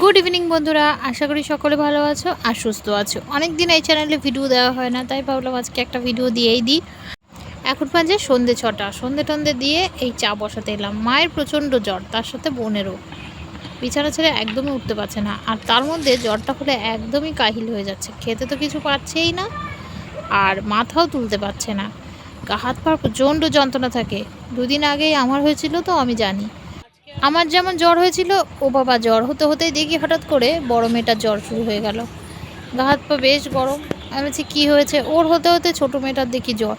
Good evening বন্ধুরা। আশা করি সকলে ভালো আছো আর সুস্থ আছো। অনেক দিন এই চ্যানেলে ভিডিও দেওয়া হয় না, তাই ভাবলাম আজকে একটা ভিডিও দিয়েই দিই। এখন বাজে সন্ধে ছটা। সন্ধে টন্ধে দিয়ে এই চা বসাতে এলাম। মায়ের প্রচণ্ড জ্বর, তার সাথে বোনেরও বিছানা ছেড়ে একদমই উঠতে পারছে না। আর তার মধ্যে জ্বরটা হলে একদমই কাহিল হয়ে যাচ্ছে। খেতে তো কিছু পারছেই না, আর মাথাও তুলতে পারছে না। হাত পা প্রচণ্ড যন্ত্রণা থাকে। দুদিন আগেই আমার হয়েছিল তো, আমি জানি। আমার যেমন জ্বর হয়েছিল, ও বাবা জ্বর হতে হতেই দেখি হঠাৎ করে বড় মেয়েটার জ্বর শুরু হয়ে গেল। গা হাত পা বেশ গরম। আমি বলছি, কী হয়েছে? ওর হতে হতে ছোটো মেয়েটার দেখি জ্বর।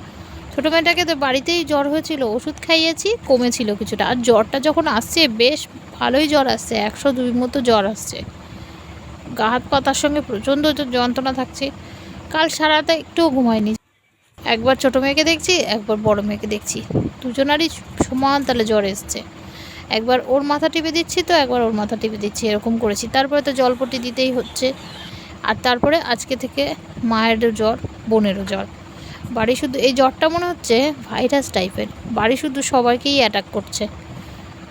ছোটো মেয়েটাকে তো বাড়িতেই জ্বর হয়েছিল, ওষুধ খাইয়েছি, কমেছিল কিছুটা। আর জ্বরটা যখন আসছে, বেশ ভালোই জ্বর আসছে, একশো দুই মতো জ্বর আসছে। গা হাত পাতার সঙ্গে প্রচণ্ড যন্ত্রণা থাকছে। কাল সারাতে একটুও ঘুমায়নি। একবার ছোটো মেয়েকে দেখছি, একবার বড় মেয়েকে দেখছি। দুজনারই সমান তালে জ্বর এসছে। একবার ওর মাথা টিপে দিচ্ছি তো, একবার ওর মাথা টিপে দিচ্ছি, এরকম করেছি। তারপরে তো জলপটি দিতেই হচ্ছে। আর তারপরে আজকে থেকে মায়েরও জ্বর, বোনেরও জ্বর। বাড়ি শুধু, এই জ্বরটা মনে হচ্ছে ভাইরাস টাইপের। বাড়ি শুধু সবাইকেই অ্যাটাক করছে।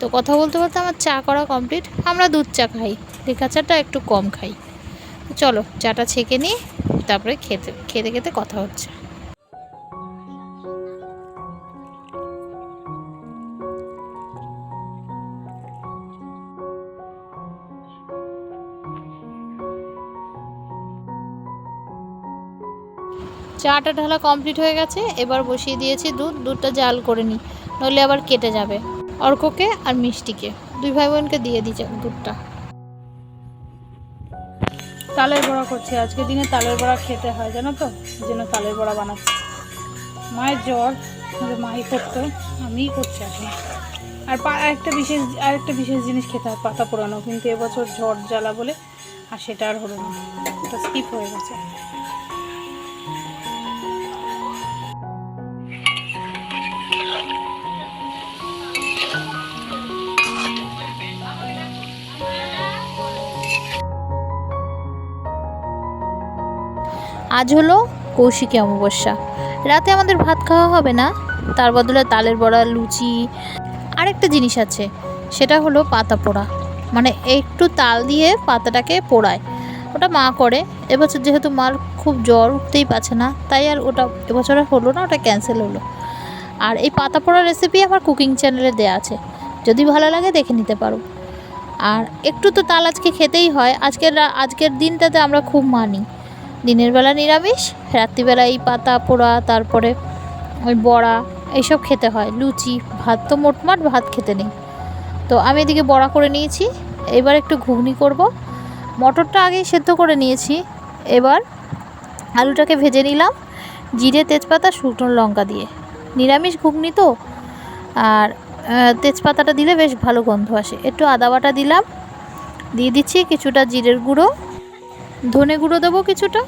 তো কথা বলতে বলতে আমার চা করা কমপ্লিট আমরা দুধ চা খাই। লেখা চাটা একটু কম খাই। চলো, চাটা ছেঁকে নিই, তারপরে খেতে খেতে খেতে কথা হচ্ছে। চাটা ঢালা কমপ্লিট হয়ে গেছে, এবার বসিয়ে দিয়েছি দুধ, দুধটা জাল করে নিই নইলে আবার কেটে যাবে। অর্ককে আর মিষ্টিকে, দুই ভাই বোনকে দিয়ে দিচ্ছে দুধটা। তালের বড়া করছি, আজকে দিনে তালের বড়া খেতে হয়, জানো তো? এই জন্য তালের বড়া বানাচ্ছি। মায়ের জ্বর মাই করতো, আমিই করছি এখন। আর একটা বিশেষ, আরেকটা বিশেষ জিনিস খেতে হয়, পাতা পোড়ানো, কিন্তু এবছর ঝড় জ্বালা বলে, আর সেটা আর হলো না। ওটা স্কিপ হয়ে গেছে। আজ হলো কৌশিকী অমাবস্যা। রাতে আমাদের ভাত খাওয়া হবে না, তার বদলে তালের বড়া, লুচি। আরেকটা জিনিস আছে, সেটা হলো পাতা পোড়া। মানে একটু তাল দিয়ে পাতাটাকে পোড়ায়। ওটা মা করে, এবছর যেহেতু মার খুব জ্বর উঠতেই পারছে না, তাই আর ওটা এবছর হলো না, ওটা ক্যান্সেল হলো। আর এই পাতা পোড়া রেসিপি আমার কুকিং চ্যানেলে দেওয়া আছে, যদি ভালো লাগে দেখে নিতে পারো। আর একটু তো তাল আজকে খেতেই হয়, আজকের আজকের দিনটাতে আমরা খুব মানি। দিনের বেলা নিরামিষ, রাত্রিবেলা এই পাতা পোড়া, তারপরে ওই বড়া এইসব খেতে হয়। লুচি, ভাত তো মোটমাট ভাত খেতে নেই। তো আমি এদিকে বড়া করে নিয়েছি। এবার একটু ঘুগনি করব। মটরটা আগেই সেদ্ধ করে নিয়েছি। এবার আলুটাকে ভেজে নিলাম জিরে, তেজপাতা, শুকনো লঙ্কা দিয়ে। নিরামিষ ঘুগনি তো। আর তেজপাতাটা দিলে বেশ ভালো গন্ধ আসে। একটু আদা বাটা দিলাম। দিয়ে দিচ্ছি কিছুটা জিরের গুঁড়ো। ধনে গুঁড়ো দেবো কিছুটা?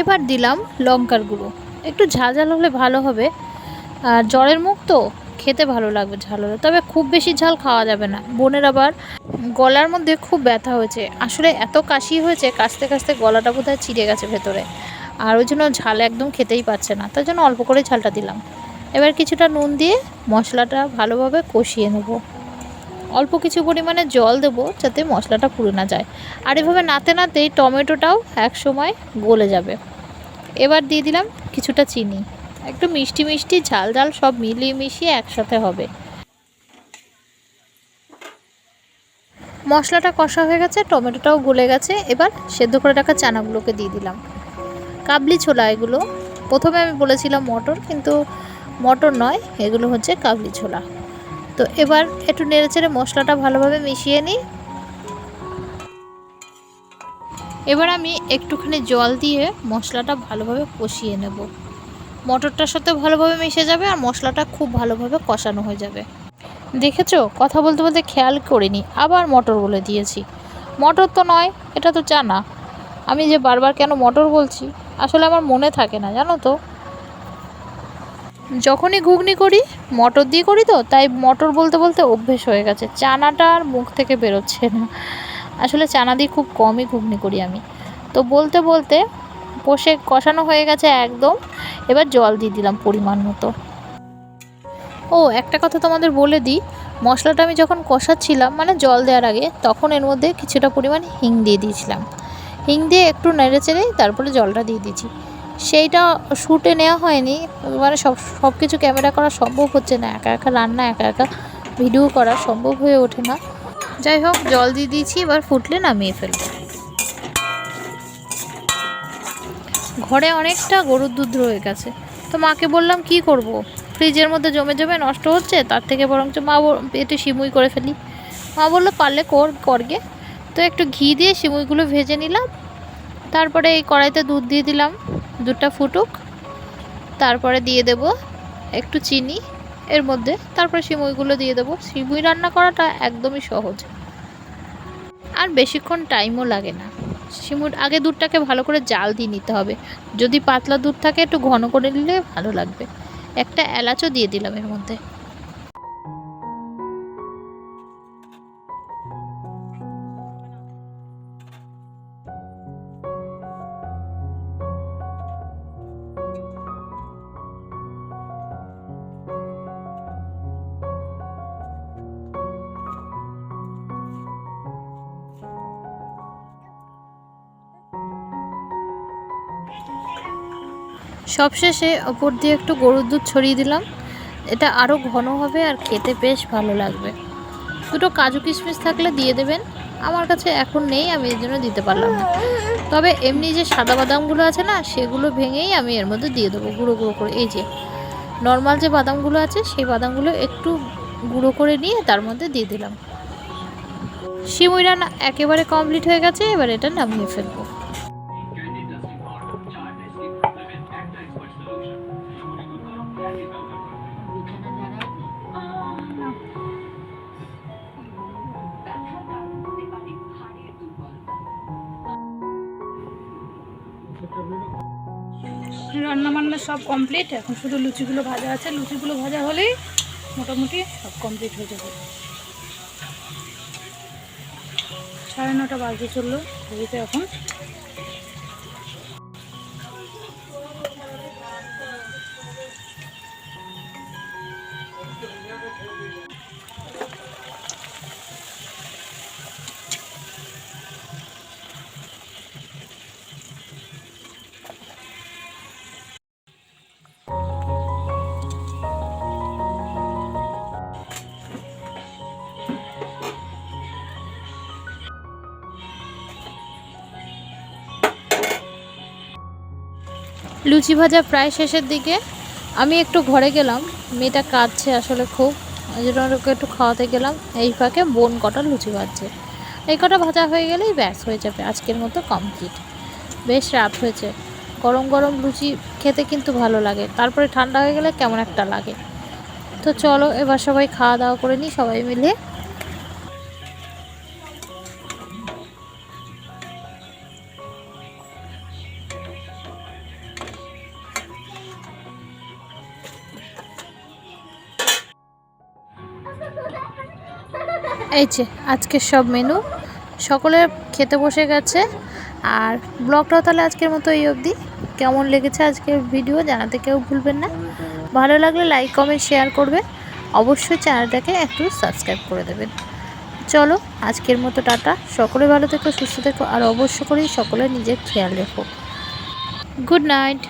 এবার দিলাম লঙ্কার গুঁড়ো। একটু ঝাল হলে ভালো হবে। আর জ্বরের মুখ তো, খেতে ভালো লাগবে ঝাল হলে। তবে খুব বেশি ঝাল খাওয়া যাবে না। বোনের আবার গলার মধ্যে খুব ব্যথা হয়েছে। আসলে এত কাশি হয়েছে, কাশতে কাশতে গলাটা বোধহয় চিড়ে গেছে ভেতরে। আর ওই জন্য ঝাল একদম খেতেই পাচ্ছে না। তার জন্য অল্প করে ঝালটা দিলাম। এবার কিছুটা নুন দিয়ে মশলাটা ভালোভাবে কষিয়ে নেব। অল্প কিছু পরিমাণে জল দেবো যাতে মশলাটা পুড়ে না যায়। আর এভাবে নাতে নাতেই টমেটোটাও এক সময় গলে যাবে। এবার দিয়ে দিলাম কিছুটা চিনি। একটু মিষ্টি মিষ্টি, ঝাল ঝাল, সব মিলিয়ে মিশিয়ে একসাথে হবে। মশলাটা কষা হয়ে গেছে, টমেটোটাও গলে গেছে। এবার সেদ্ধ করে রাখা চানাগুলোকে দিয়ে দিলাম। কাবলি ছোলা এগুলো। প্রথমে আমি বলেছিলাম মটর, কিন্তু মটর নয়, এগুলো হচ্ছে কাবলি ছোলা। তো এবার একটু নেড়ে চেড়ে মশলাটা ভালোভাবে মিশিয়ে নিই। এবার আমি একটুখানি জল দিয়ে মশলাটা ভালোভাবে কষিয়ে নেব। মটরটার সাথে ভালোভাবে মিশে যাবে আর মশলাটা খুব ভালোভাবে কষানো হয়ে যাবে। দেখেছ? কথা বলতে বলতে খেয়াল করিনি, আবার মটর বলে দিয়েছি। মটর তো নয়, এটা তো চানা আমি যে বারবার কেন মটর বলছি, আসলে আমার মনে থাকে না, জানো তো? যখনই ঘুগনি করি, মটর দিয়ে করি তো, তাই মটর বলতে বলতে অভ্যেস হয়ে গেছে। চানাটা আর মুখ থেকে বেরোচ্ছে না। আসলে চানা দিয়ে খুব কমই ঘুগনি করি আমি। তো বলতে বলতে কষে, কষানো হয়ে গেছে একদম। এবার জল দিয়ে দিলাম পরিমাণ মতো। ও, একটা কথা তোমাদের বলে দিই, মশলাটা আমি যখন কষাচ্ছিলাম মানে জল দেওয়ার আগে, তখন এর মধ্যে কিছুটা পরিমাণ হিং দিয়ে দিয়েছিলাম। হিং দিয়ে একটু নেড়ে চেড়ে তারপরে জলটা দিয়ে দিয়েছি। সেইটা শ্যুটে নেওয়া হয়নি। মানে সব সব কিছু ক্যামেরা করা সম্ভব হচ্ছে না। একা একা রান্না, একা একা ভিডিও করা সম্ভব হয়ে ওঠে না। যাই হোক, জল দিয়ে দিয়েছি, এবার ফুটলে নামিয়ে ফেলব। ঘরে অনেকটা গরুর দুধ রয়ে গেছে। তো মাকে বললাম, কি করব। ফ্রিজের মধ্যে জমে জমে নষ্ট হচ্ছে? তার থেকে বরঞ্চ মা একটু সিমুই করে ফেলি। মা বলল, পারলে কর করগে তো একটু ঘি দিয়ে সিমুইগুলো ভেজে নিলাম। তারপরে এই কড়াইতে দুধ দিয়ে দিলাম। দুধটা ফুটুক, তারপরে দিয়ে দেব একটু চিনি, এর মধ্যে তারপরে সিমুইগুলো দিয়ে দেবো। সিমুই রান্না করাটা একদমই সহজ। আর বেশিক্ষণ টাইমও লাগে না। সিমুর আগে দুধটাকে ভালো করে জাল দিয়ে নিতে হবে। যদি পাতলা দুধ থাকে একটু ঘন করে নিলে ভালো লাগবে। একটা এলাচও দিয়ে দিলাম এর মধ্যে। সবশেষে ওপর দিয়ে একটু গরুর দুধ ছড়িয়ে দিলাম। এটা আরও ঘন হবে আর খেতে বেশ ভালো লাগবে। দুটো কাজু কিশমিশ থাকলে দিয়ে দেবেন। আমার কাছে এখন নেই, আমি এর জন্য দিতে পারলাম না। তবে এমনি যে সাদা বাদামগুলো আছে না, সেগুলো ভেঙেই আমি এর মধ্যে দিয়ে দেবো গুঁড়ো গুঁড়ো করে। এই যে নর্মাল যে বাদামগুলো আছে, সেই বাদামগুলো একটু গুঁড়ো করে নিয়ে তার মধ্যে দিয়ে দিলাম। সিমুই রান্না একেবারে কমপ্লিট হয়ে গেছে, এবার এটা নামিয়ে ফেলব। রান্না বান্না সব কমপ্লিট এখন শুধু লুচিগুলো ভাজা আছে। লুচিগুলো ভাজা হলেই মোটামুটি সব কমপ্লিট হয়ে যাবে। সাড়ে নটা বাজতে চলল। এখন লুচি ভাজা প্রায় শেষের দিকে। আমি একটু ঘরে গেলাম, মেয়েটা কাঁদছে আসলে খুব। ওই জন্য ওকে একটু খাওয়াতে গেলাম। এই ফাঁকে বোন কটা লুচি ভাজছে। এই কটা ভাজা হয়ে গেলেই ব্যাস, হয়ে যাবে। আজকের মতো কমপ্লিট। বেশ রাত হয়েছে। গরম গরম লুচি খেতে কিন্তু ভালো লাগে। তারপরে ঠান্ডা হয়ে গেলে কেমন একটা লাগে। তো চলো, এবার সবাই খাওয়া দাওয়া করে নিই সবাই মিলে। এই যে আজকের সব মেনু সকলে খেতে বসে গেছে। আর ব্লগটাও তাহলে আজকের মতো এই অবধি। কেমন লেগেছে আজকের ভিডিও জানাতে কেউ ভুলবেন না। ভালো লাগলে লাইক কমেন্ট শেয়ার করবে অবশ্যই চ্যানেলটাকে একটু সাবস্ক্রাইব করে দেবেন। চলো, আজকের মতো টাটা। সকলে ভালো থেকো, সুস্থ থেকো। আর অবশ্য করেই সকলে নিজের খেয়াল রেখো। Good night